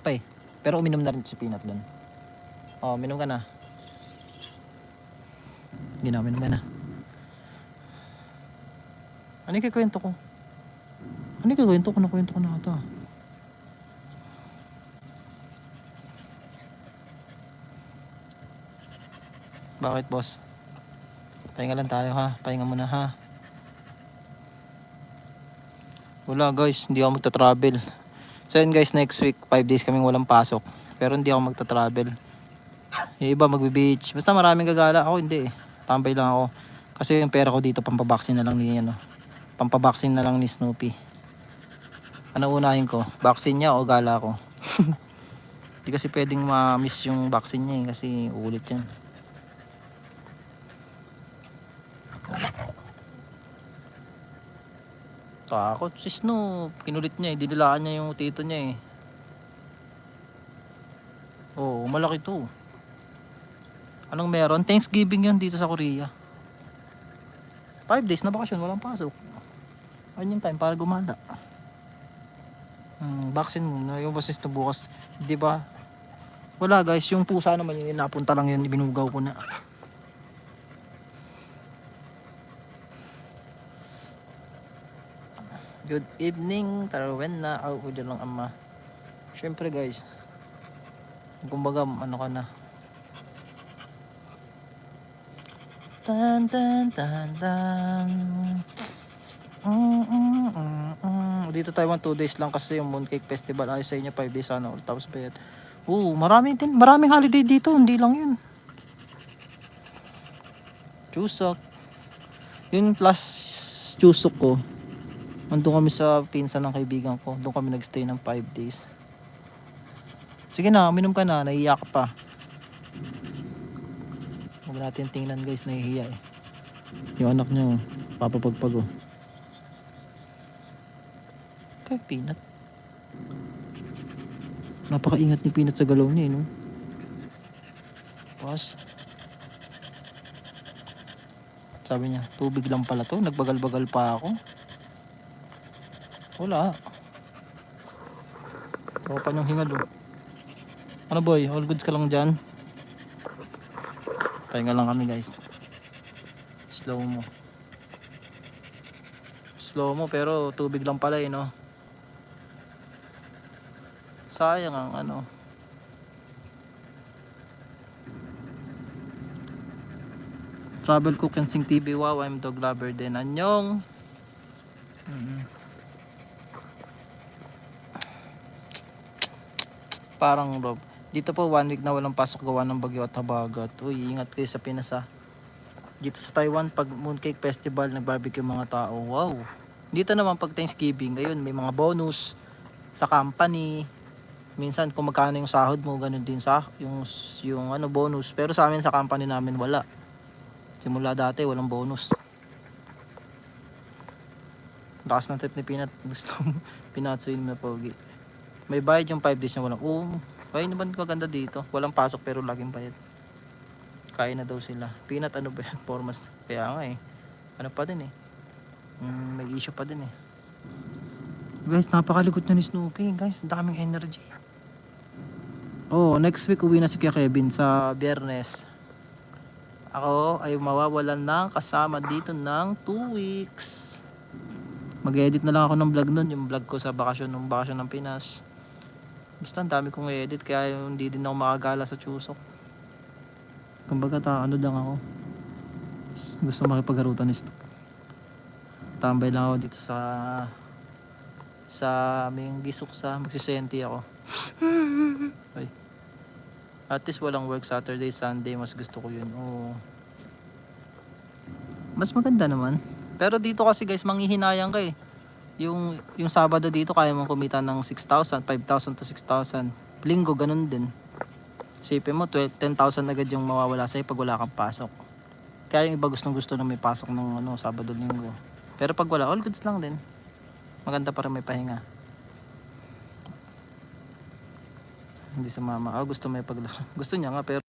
ka eh. Pero uminom na rin si Peanut doon. Oh, uminom ka na. Hindi na, uminom ka na. Ano yung kikwento ko? Ano yung kikwento ko? Nakwento ko na ata. Bakit boss? Pahinga lang tayo ha. Pahinga muna ha. Wala guys, hindi ako magta-travel. So yun guys, next week, 5 days kaming walang pasok. Pero hindi ako magta-travel. Yung iba magbe-beach. Basta maraming gagala. Ako hindi eh. Tambay lang ako. Kasi yung pera ko dito, pampabaksin na lang ni ano. Pampabaksin na lang ni Snoopy. Ano unahin ko? Vaccine niya o gala ko? Hindi kasi pwedeng ma-miss yung vaccine niya eh. Kasi ulit yan. Takot si Snoop. Kinulit niya eh. Dinilaan niya yung tito niya eh. Oo, malaki to. Anong meron? Thanksgiving yun dito sa Korea. 5 days na bakasyon, walang pasok. Ayun yung time para gumala. Hmm, vaccine muna. Yung basis na bukas. Di ba? Wala guys, yung pusa naman yun, napunta lang yun, ibinugaw ko na. Good evening, Tarwen na ako dyan lang ama. Syempre guys, kumbaga ano ka na. Tan tan tan tan. Mm, mm, mm, mm. Dito tayo 2 days lang kasi yung Mooncake Festival ay sa inyo 5 days all tapos bayad. Oo, maraming din, maraming holiday dito, hindi lang yun. Chuseok. Yung last Chuseok ko, Nandun kami sa pinsan ng kaibigan ko. Doon kami nagstay ng 5 days. Sige na, uminom ka na. Naiiyak pa. Huwag natin tingnan guys, nahihiya eh. Yung anak niya, oh, papapagpag oh. Kay Peanut. Napakaingat ni Peanut sa galaw niya eh, no? Pas. Sabi niya, tubig lang pala to. Nagbagal-bagal pa ako. Wala. Pa niyong hingal oh. Ano boy, all goods ka lang dyan? Pahinga lang kami guys. Slow mo. Slow mo pero tubig lang pala eh no. Sayang ang ano. Travel Cook and Sing TV. Wow, I'm dog lover din. Anyong. Mm. Parang Rob. Dito po one week na walang pasok gawa ng bagyo at habagat. Uy, ingat kayo sa Pinasa. Dito sa Taiwan, pag Mooncake Festival, nagbarbecue mga tao. Wow. Dito naman pag Thanksgiving, ayun, may mga bonus sa company. Minsan kung magkano yung sahod mo, ganun din sa yung yung ano bonus. Pero sa amin sa company namin wala. Simula dati walang bonus. Lakas ng trip ni Peanut. Gusto mo pinatsuin na pogi. May bayad yung 5 days na walang. Oo. Ay naman maganda dito. Walang pasok pero laging bayad. Kaya na daw sila. Peanut ano ba yan? Formas. Kaya nga eh. Ano pa din eh. Mm, may issue pa din eh. Guys, napakalikot na ni Snoopy. Guys, ang daming energy. Oh, next week uwi na si Kevin sa biyernes. Ako ay mawawalan ng kasama dito ng 2 weeks. Mag-edit na lang ako ng vlog nun, yung vlog ko sa bakasyon ng bakasyon ng Pinas. Basta ang dami kong edit kaya hindi din ako makagala sa Chusok. Kumbaga ta ano lang ako. Gusto makipagharutan ni Snoop. Tambay lang ako dito sa sa aming gisuksa. Magsisenti ako. Ay. At least walang work Saturday, Sunday. Mas gusto ko yun. Oo. Mas maganda naman. Pero dito kasi guys, manghihinayang ka eh. Yung, yung Sabado dito, kaya mong kumita ng 6,000, 5,000 to 6,000. Linggo, ganun din. Isipin mo, 12 10,000 agad yung mawawala sa'yo pag wala kang pasok. Kaya yung iba gustong gusto na may pasok ng ano, Sabado, Linggo. Pero pag wala, all goods lang din. Maganda para may pahinga. Hindi sa mama. Ah, gusto may paglaro. Gusto niya nga pero